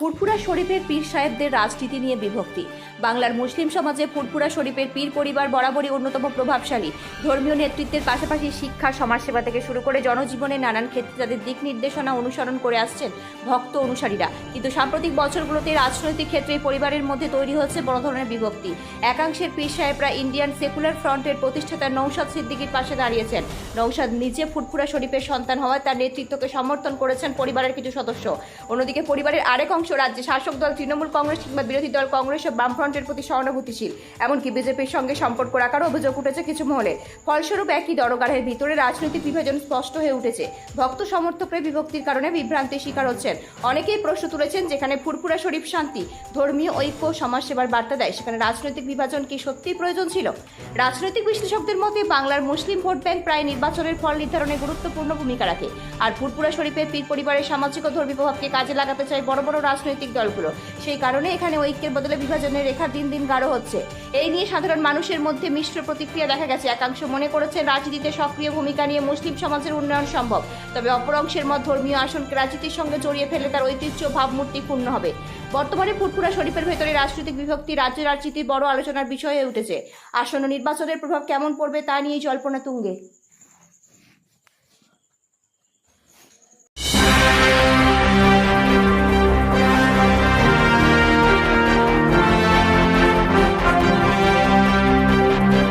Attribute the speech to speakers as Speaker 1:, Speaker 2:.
Speaker 1: ফুরফুরা শরীফের পীর সাহেবদের রাজনীতি নিয়ে বিভক্তি। বাংলার মুসলিম সমাজে ফুরফুরা শরীফের পীর পরিবার বরাবরই অন্যতম প্রভাবশালী। ধর্মীয় নেতৃত্বের পাশাপাশি শিক্ষা, সমাজসেবা থেকে শুরু করে জনজীবনে নানান ক্ষেত্রে তাদের দিক নির্দেশনা অনুসরণ করে আসছেন ভক্ত অনুসারীরা। কিন্তু সাম্প্রতিক বছরগুলোতে রাজনৈতিক ক্ষেত্রে পরিবারের মধ্যে তৈরি হচ্ছে বড় ধরনের বিভক্তি। একাংশের পীর সাহেবরা ইন্ডিয়ান সেকুলার ফ্রন্টের প্রতিষ্ঠাতা নৌশাদ সিদ্দিকির পাশে দাঁড়িয়েছেন। নৌশাদ নিজে ফুরফুরা শরীফের সন্তান হওয়ায় তার নেতৃত্বকে সমর্থন করেছেন পরিবারের কিছু সদস্য। অন্যদিকে পরিবারের আরেক অংশ রাজ্যে শাসক দল, তৃণমূল কংগ্রেস কিংবা বিরোধী দল, কংগ্রেস ও বামফ্রন্টের প্রতি সহানুভূতিশীল। এমনকি বিজেপির সঙ্গে সম্পর্ক রাখারও অভিযোগ উঠেছে কিছু মহলে। ফলস্বরূপ একই দরগারের ভিতরে রাজনৈতিক বিভাজন স্পষ্ট হয়ে উঠেছে। ভক্ত সমর্থকরা বিভক্তির কারণে বিভ্রান্তির শিকার হচ্ছেন। অনেকেই প্রশ্ন তুলেছেন যেখানে ফুরফুরা শরীফ শান্তি, ধর্মীয় ঐক্য সমাজসেবার বার্তা দেয়, সেখানে রাজনৈতিক বিভাজন কি সত্যিই প্রয়োজন ছিল? রাজনৈতিক বিশ্লেষকদের মতে, বাংলার মুসলিম ভোট ব্যাংক প্রায় নির্বাচনের ফল নির্ধারণে গুরুত্বপূর্ণ ভূমিকা রাখে। আর ফুরফুরা শরীফের পীর পরিবারের সামাজিক ও ধর্মীয় প্রভাবকে কাজে লাগাতে চায় বড় বড় রাজনৈতিক দলগুলো। সেই কারণে এখানে ঐক্যের বদলে বিভাজনের রেখা দিন দিন গাঢ় হচ্ছে। এই নিয়ে সাধারণ মানুষের মধ্যে মিশ্র প্রতিক্রিয়া দেখা গেছে। একাংশ মনে করেছেন রাজনীতিতে সক্রিয় ভূমিকা নিয়ে মুসলিম সমাজের উন্নয়ন সম্ভব। তবে অপর অংশের মত ধর্মীয় আসনকে রাজনীতির সঙ্গে জড়িয়ে ফেলে তার ঐতিহ্য ভাবমূর্তি পূর্ণ হবে। বর্তমানে ফুরফুরা শরীফের ভেতরে রাজনৈতিক বিভক্তি, রাজ্য রাজনীতির বড় আলোচনার বিষয় হয়ে উঠেছে। আসন্ন নির্বাচনের প্রভাব কেমন পড়বে তা নিয়েই জল্পনা তুঙ্গে।